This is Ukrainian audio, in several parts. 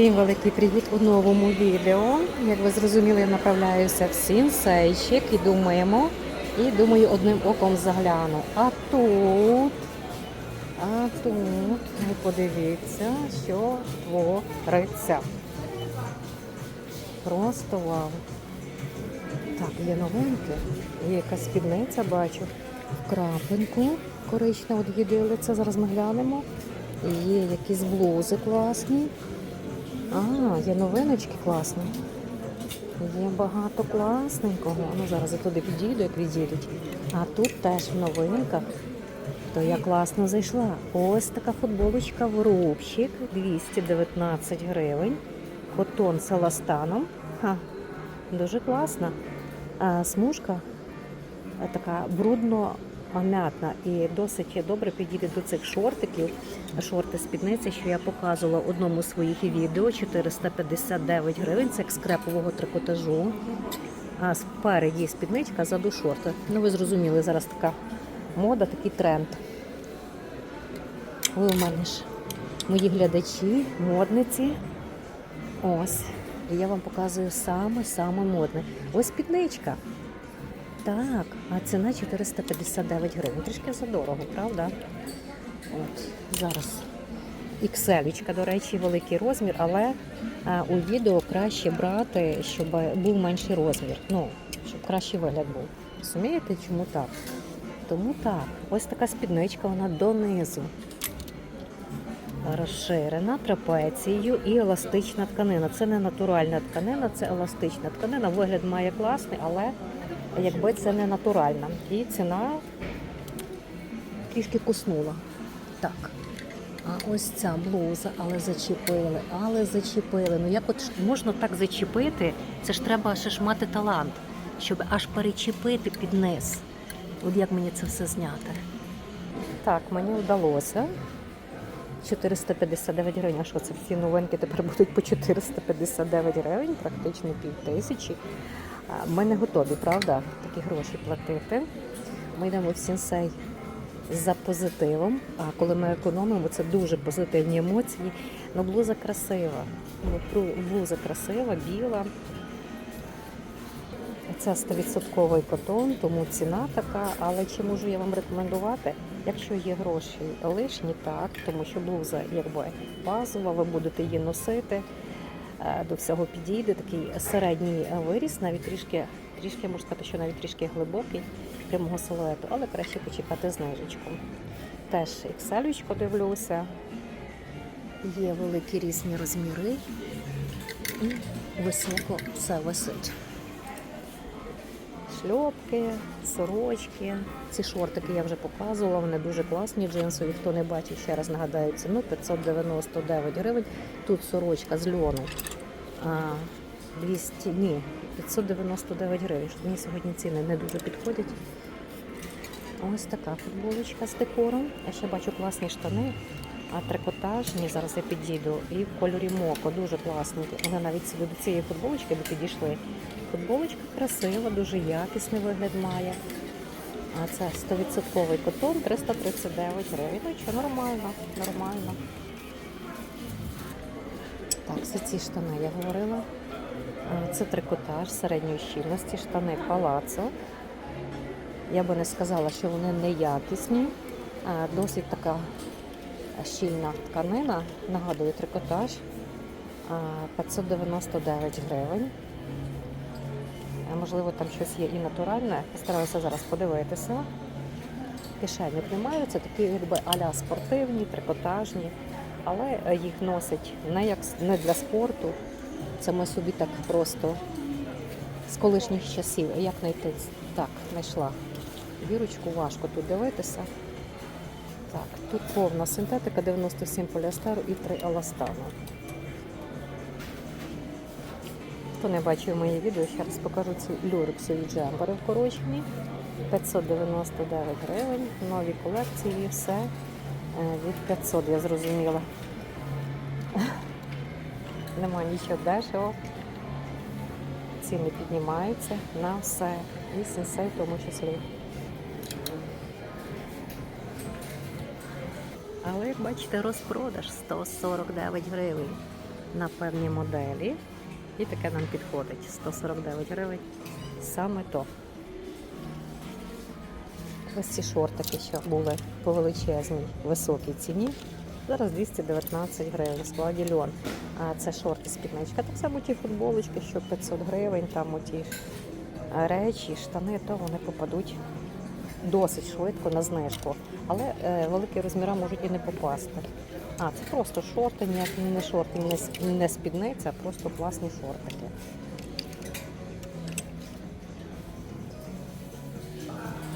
Всім великий привіт у новому відео. Як ви зрозуміли, я направляюся в сінсейчик і думаємо, і думаю, одним оком загляну. А тут, а тут, ви подивіться, що твориться. Просто вау. Так, є новинки, є якась спідниця, бачу. Крапинку от відео зараз ми глянемо. Є якісь блузи класні. А, є новиночки класні. Є багато класненького. Ну зараз я туди підійду, як відійдуть. А тут теж в новинках. То я класно зайшла. Ось така футболочка в рубчик 219 гривень. Котон з еластаном. Ха, дуже класна. А, смужка е, така брудно м'ятна і досить добре підійде до цих шортиків. Шорти спідниці, що я показувала в одному з своїх відео 459 гривень. Це як з крепового трикотажу. А спереді спідничка, ззаду шорти. Ну ви зрозуміли, зараз така мода, такий тренд. Ви у мене ж мої глядачі, модниці. Ось. І я вам показую саме-саме модне. Ось спідничка. Так, а ціна 459 гривень. Трішки задорого, правда? От, зараз XL, до речі, великий розмір, але а, у відео краще брати, щоб був менший розмір. Ну, щоб кращий вигляд був. Розумієте, чому так? Тому так, ось така спідничка, вона донизу. Розширена трапецією і еластична тканина. Це не натуральна тканина, це еластична тканина. Вигляд має класний, але якби це не натуральна. І ціна трішки куснула. Так. А ось ця блуза, але зачепили, але зачепили. Ну як от можна так зачепити? Це ж треба ще ж мати талант, щоб аж перечепити під низ. От як мені це все зняти? Так, мені вдалося. 459 гривень. А що це всі новинки тепер будуть по 459 гривень, практично пів тисячі. Ми не готові, правда, такі гроші платити. Ми йдемо в сінсей за позитивом. А коли ми економимо, це дуже позитивні емоції. Ну, блуза красива. Ну, Блуза красива, біла. Це 100% котон, тому ціна така. Але чи можу я вам рекомендувати? Якщо є гроші лишні, так, тому що блуза якби базова, ви будете її носити. Е, До всього підійде такий середній е, виріс, навіть трішки, трішки можна сказати, що навіть трішки глибокий прямого силуету, але краще почекати знижечку. Теж XL дивлюся. Є великі різні розміри і високо все висить шльопки, сорочки. Ці шортики я вже показувала, вони дуже класні, джинсові. Хто не бачив, ще раз нагадаю ціну 599 гривень. Тут сорочка з льону. А, 200, ні, 599 гривень. Мені сьогодні ціни не дуже підходять. Ось така футболочка з декором. Я ще бачу класні штани, трикотажні. Зараз я підійду. І в кольорі моко, дуже класні. Вони навіть собі до цієї футболочки би підійшли. Футболочка красива, дуже якісний вигляд має. А це 100% котон 339 гривень. Ну нормально, нормально. Так, це ці штани я говорила. Це трикотаж середньої щільності, штани палацо. Я би не сказала, що вони неякісні. А, Досить така щільна тканина, нагадую трикотаж. 599 гривень. Е, Можливо, там щось є і натуральне. Постараюся зараз подивитися. Кишеньок немає, це такі якби аля спортивні, трикотажні, але е, їх носять не, як, не для спорту. Це ми собі так просто з колишніх часів. Як знайти? Так, знайшла. Вірочку важко тут дивитися. Так, тут повна синтетика, 97 поліестеру і 3 еластану. Хто не бачив моє відео, ще раз покажу ці люрексові джемпери вкорочені. 599 гривень, нові колекції, все е, від 500, я зрозуміла. Нема нічого дешево. Ціни піднімаються на все. І сенсей в тому числі. Але як бачите, розпродаж 149 гривень. на певні моделі. І таке нам підходить. 149 гривень. Саме то. Ось ці шортики, що були по величезній високій ціні. Зараз 219 гривень складі льон. А це шорти спідничка. Так само ті футболочки, що 500 гривень, там оті речі, штани, то вони попадуть досить швидко на знижку. Але е, великі розміри можуть і не попасти. А, це просто шорти, ніяк не шорти, не, спідниця, а просто класні шортики.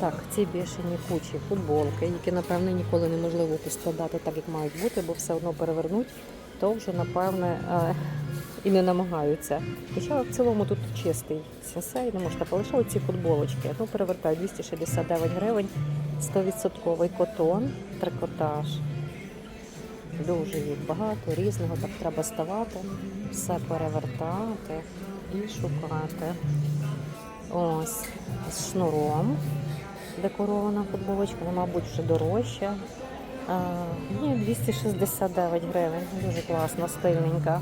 Так, ці бішені кучі футболки, які, напевне, ніколи неможливо поскладати так, як мають бути, бо все одно перевернуть, то вже, напевне, е, і не намагаються. Хоча в цілому тут чистий сенсей, не можна полишати ці футболочки. Ну, перевертаю 269 гривень, 100% котон, трикотаж. Дуже їх багато, різного, так треба ставати, все перевертати і шукати. Ось з шнуром декорована футболочка, вона, мабуть, вже дорожча. Ні, 269 гривень. Дуже класно, стильненька.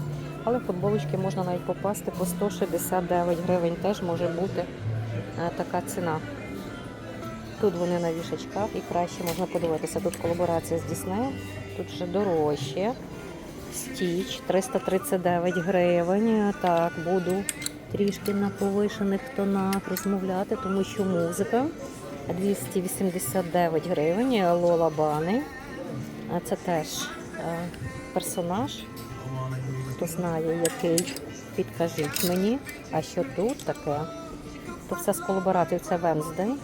Але футболочки можна навіть попасти по 169 гривень. Теж може бути е, така ціна. Тут вони на вішачках і краще можна подивитися. Тут колаборація з Діснеєм, тут вже дорожче. Стіч 339 гривень. Так, буду трішки на повишених тонах розмовляти, тому що музика 289 гривень. Лола Бани. Це теж е, персонаж. Хто знає, який, підкажіть мені. А що тут таке? То все з колаборації. Це Венздей.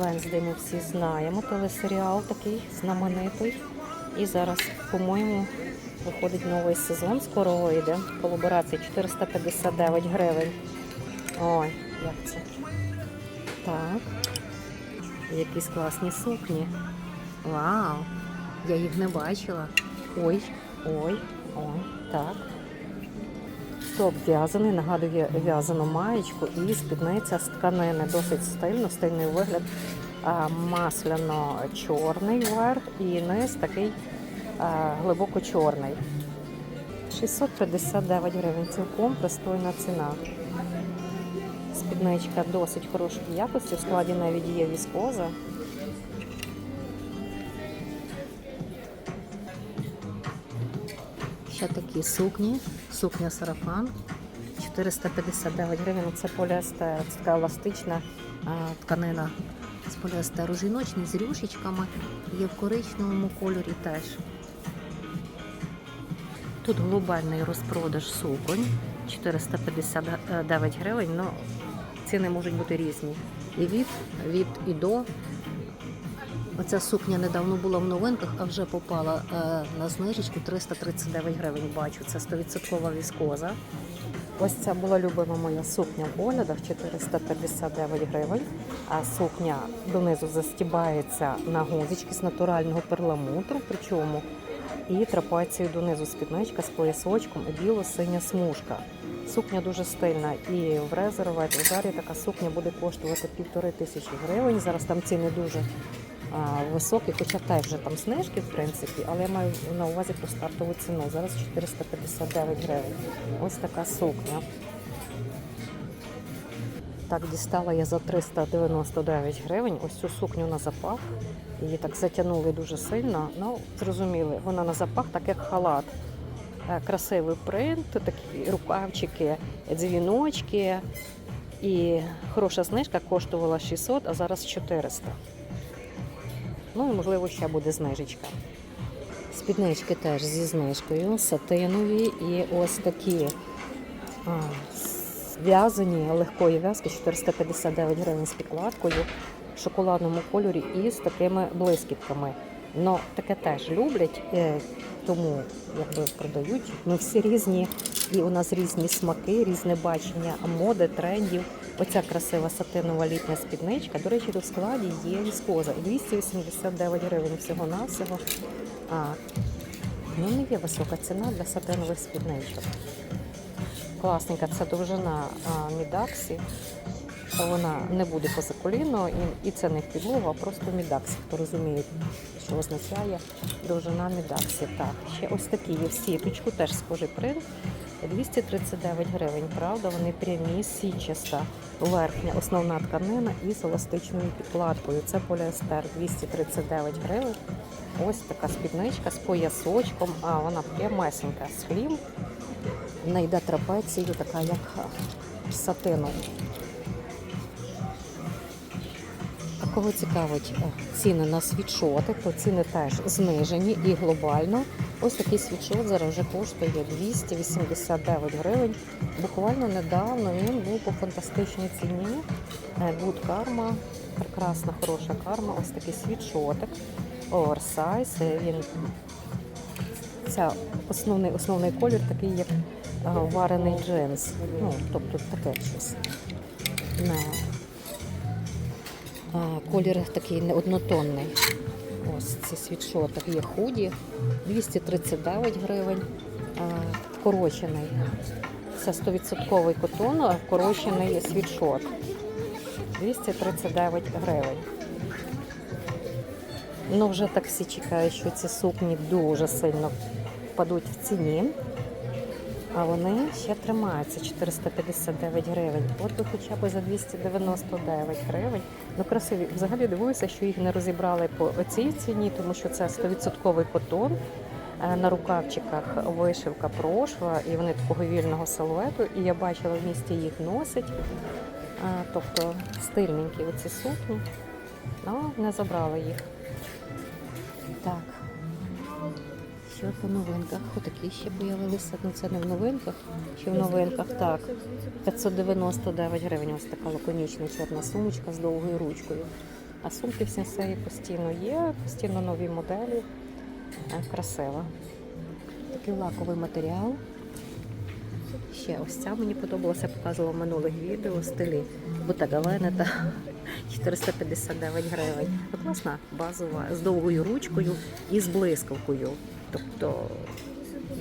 Венздей ми всі знаємо. Телесеріал такий знаменитий. І зараз, по-моєму, виходить новий сезон, скоро вийде. Колаборація 459 гривень. Ой, як це? Так. Якісь класні сукні. Вау! Я їх не бачила. Ой, ой, ой, так. Топ в'язаний, нагадує в'язану маєчку і спідниця з тканини. Досить стильно, стильний вигляд. Масляно-чорний верх і низ такий глибоко чорний. 659 гривень. Цілком пристойна ціна. Спідничка досить хорошої якості. В складі навіть є віскоза. Ще такі сукні, сукня сарафан. 459 гривень. Це поліестер, це така еластична а, тканина з поліестеру. Жіночний з рюшечками. Є в коричневому кольорі теж. Тут глобальний розпродаж суконь 459 гривень. Ну, ціни можуть бути різні. І від, від і до. Оця сукня недавно була в новинках, а вже попала е, на знижечку 339 гривень. Бачу, це 100% віскоза. Ось це була любима моя сукня в оглядах 459 гривень. А сукня донизу застібається на гузички з натурального перламутру, причому і трапацією донизу спідничка з поясочком і біло-синя смужка. Сукня дуже стильна і в резерве, в зарі така сукня буде коштувати півтори тисячі гривень. Зараз там ціни дуже а, високі, хоча теж вже там знижки, в принципі, але я маю на увазі про стартову ціну. Зараз 459 гривень. Ось така сукня. Так, дістала я за 399 гривень. Ось цю сукню на запах. Її так затягнули дуже сильно. Ну, зрозуміли, вона на запах, так як халат. Е, Красивий принт, такі рукавчики, дзвіночки. І хороша знижка коштувала 600, а зараз 400. Ну і можливо ще буде знижечка. Спіднички теж зі знижкою, сатинові і ось такі а, в'язані легкої в'язки 459 гривень з підкладкою в шоколадному кольорі і з такими блискітками. Ну, таке теж люблять, е, тому якби продають. Ми всі різні, і у нас різні смаки, різне бачення моди, трендів. Оця красива сатинова літня спідничка. До речі, тут складі є віскоза. 289 гривень всього-навсього. А, ну, не є висока ціна для сатинових спідничок. Класненька, це довжина а, Мідаксі. Вона не буде поза коліно, і, це не підлога, а просто мідакс, хто розуміє, що означає довжина мідаксі. Так, ще ось такі є в сіточку, теж схожий принт. 239 гривень, правда, вони прямі, січаста, верхня основна тканина із еластичною підкладкою. Це поліестер 239 гривень. Ось така спідничка з поясочком, а вона прямесенька з хлім. Вона йде трапецією, така як сатином. Кого цікавить е, ціни на світшоти, то ціни теж знижені і глобально. Ось такий світшот зараз вже коштує 289 гривень. Буквально недавно він був по фантастичній ціні. Е, Good Karma, прекрасна, хороша карма. Ось такий світшотик. Оверсайз. Е, Він ця основний, основний колір такий, як е, варений джинс. Ну, тобто таке щось. Колір такий не однотонний. Ось ці світшоти є худі, 239 гривень, вкорочений. Це 100% котон, а вкорочений світшот. 239 гривень. Ну, вже так всі чекають, що ці сукні дуже сильно впадуть в ціні. А вони ще тримаються 459 гривень. От хоча б за 299 гривень. Ну красиві. Взагалі дивуюся, що їх не розібрали по цій ціні, тому що це 100% котон. Е, На рукавчиках вишивка прошва, і вони такого вільного силуету. І я бачила в місті їх носять. А, Тобто стильненькі оці сукні. Ну, не забрали їх. Так. Що по новинках? Отакі ще появилися. Ну це не в новинках, чи в новинках. Так. 599 гривень. Ось така лаконічна чорна сумочка з довгою ручкою. А сумки в сенсеї постійно є, постійно нові моделі. Е, Красиво. Такий лаковий матеріал. Ще ось ця мені подобалася, показувала в минулих відео стилі Bottega Veneta. 459 гривень. Класна базова з довгою ручкою і з блискавкою. Тобто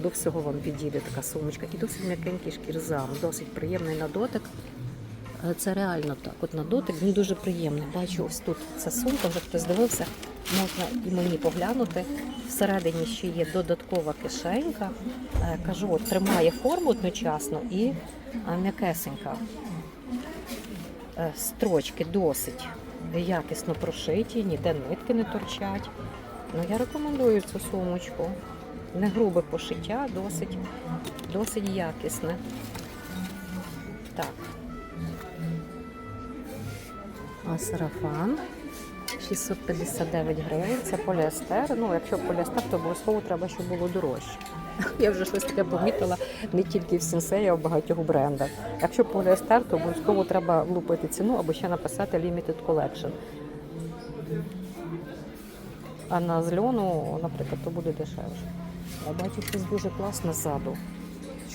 до всього вам підійде така сумочка. І досить м'якенький шкірзам, досить приємний на дотик. Е, Це реально так. От на дотик він дуже приємний. Бачу, ось тут ця сумка, вже хтось дивився, можна і мені поглянути. Всередині ще є додаткова кишенька. Е, Кажу, от тримає форму одночасно і е, м'якесенька. Строчки досить якісно прошиті, ніде нитки не торчать. Ну, я рекомендую цю сумочку. Не грубе пошиття, досить, досить якісне. Так. А сарафан 659 гривень. Це поліестер. Ну, якщо поліестер, то обов'язково треба, щоб було дорожче. Я вже щось таке помітила не тільки в Сінсеї, а в багатьох брендах. Якщо поліестер, то обов'язково треба влупити ціну або ще написати Limited Collection. А на з льону, наприклад, то буде дешевше. Я бачу щось дуже класне ззаду.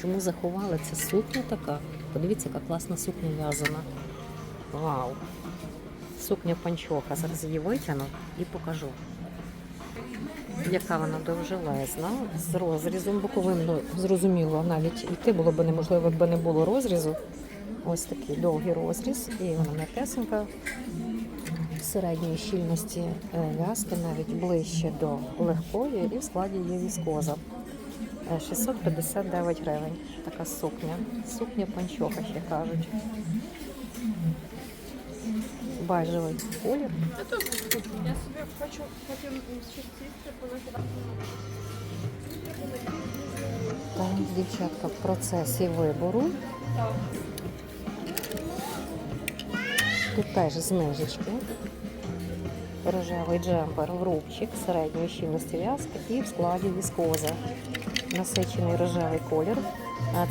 Чому заховали це сукня така? Подивіться, яка класна сукня в'язана. Вау! Сукня панчоха. Зараз її витягну і покажу. Яка вона довжелезна, з розрізом боковим, ну зрозуміло, навіть йти було б неможливо, якби не було розрізу. Ось такий довгий розріз, і вона м'якесенька середньої щільності е, в'язки, навіть ближче до легкої, і в складі є віскоза. Е, 659 гривень. Така сукня. Сукня панчоха ще кажуть. Бежевий колір. Я тоже хочу. Потім. Так, дівчатка в процесі вибору. Тут теж знижечки. Рожевий джемпер в рубчик середньої щільності в'язки і в складі віскоза. Насичений рожевий колір.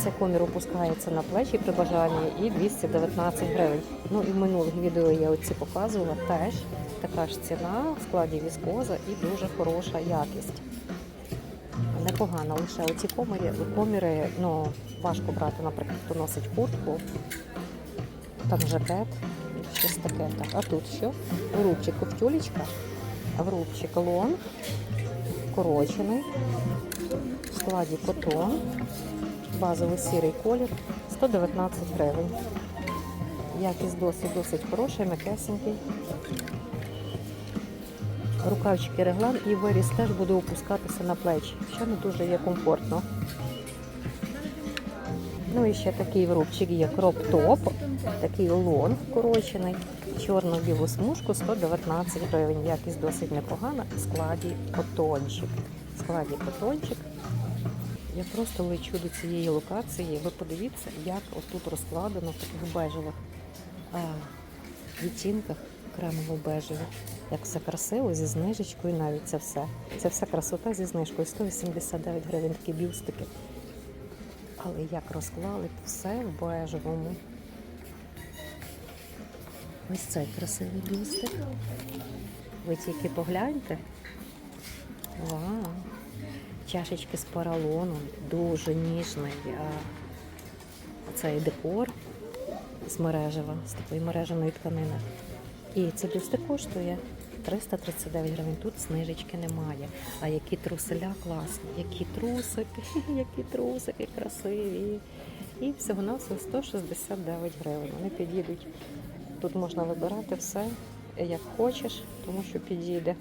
Це комір опускається на плечі при бажанні і 219 гривень. Ну і в минулих відео я оці показувала теж така ж ціна в складі віскоза і дуже хороша якість. Непогано, лише оці коміри, коміри ну, важко брати, наприклад, хто носить куртку, там жакет, щось таке. Так. А тут що? В рубчику тюлечка, а в рубчик лон, корочений, в складі котон, базовий сірий колір, 119 гривень. Якість досить досить хороша, м'якесенький. Рукавчики реглан і виріс теж буде опускатися на плечі, що не дуже є комфортно. Ну і ще такий врубчик є кроп-топ, такий лон вкорочений, чорно-білу смужку 119 гривень. Якість досить непогана. В складі котончик. В складі котончик. Я просто лечу до цієї локації. Ви подивіться, як отут розкладено в таких бежевих а, відтінках кремово-бежеві. Як все красиво зі знижечкою, навіть це все. Це вся красота зі знижкою. 189 гривень такі бюстики. Але як розклали все в бежевому. Ось цей красивий бюстик. Ви тільки погляньте. Вау! Чашечки з поролоном, дуже ніжний цей декор з мережева, з такої мереженої тканини. І цей бюстик коштує 339 гривень. Тут знижечки немає. А які труселя класні, які трусики, які трусики красиві. І всього на все 169 гривень. Вони підійдуть. Тут можна вибирати все, як хочеш, тому що підійде.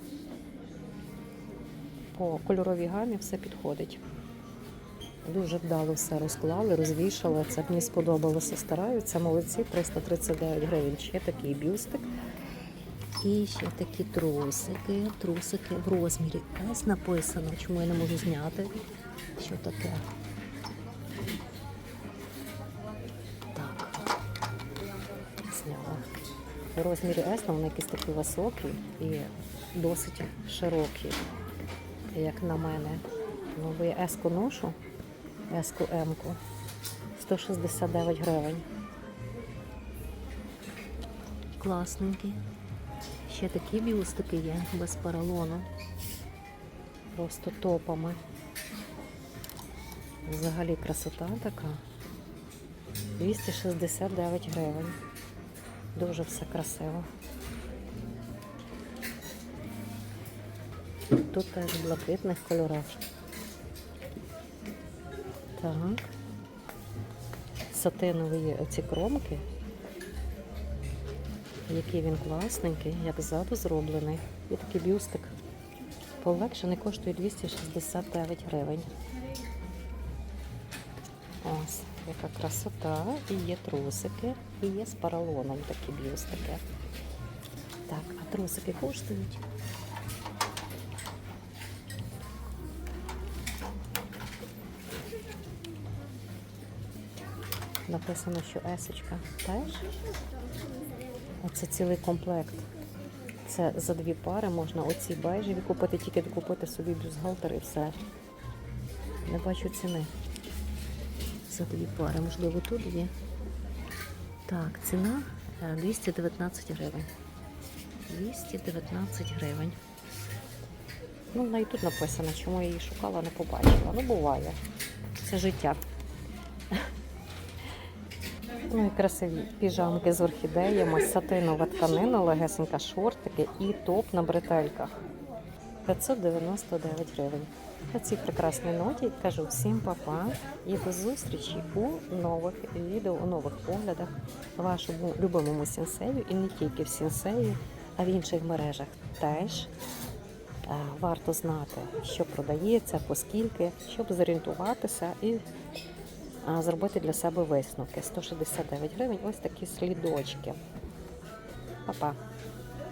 По кольоровій гамі все підходить. Дуже вдало все розклали, розвішали. Це мені сподобалося. Стараються. Молодці, 339 гривень. Ще такий бюстик. І ще такі трусики, трусики в розмірі S написано. Чому я не можу зняти? Що таке? Так. Зняла. В розмірі S, але вони якісь такі високі і досить широкі, як на мене. Ну, бо я S-ку ношу, S-ку М-ку. 169 гривень. Класненький. Ще такі бюстики є без поролону. Просто топами. Взагалі красота така. 269 гривень. Дуже все красиво. Тут теж в блакитних кольорах. Так. Сатинові оці кромки. Який він класненький, як ззаду зроблений. І такий бюстик. Полегшений коштує 269 гривень. Ось, яка красота. І є трусики, і є з поролоном такі бюстики. Так, а трусики коштують. Написано, що есочка теж. Оце цілий комплект. Це за дві пари можна оці бежеві купити, тільки докупити собі бюстгальтер і все. Не бачу ціни. За дві пари, можливо, тут є. Так, ціна е, 219 гривень. 219 гривень. Ну, вона і тут написано, чому я її шукала, не побачила. Ну, буває. Це життя. Ну і красиві піжамки з орхідеями, сатинова тканина, легесенька шортики і топ на бретельках. 599 гривень. На цій прекрасній ноті кажу всім па-па і до зустрічі у нових відео, у нових поглядах вашому любимому сінсею і не тільки в сінсеї, а в інших мережах теж. Е, Варто знати, що продається, поскільки, щоб зорієнтуватися і зробити для себе висновки. 169 гривень. Ось такі слідочки. Па-па.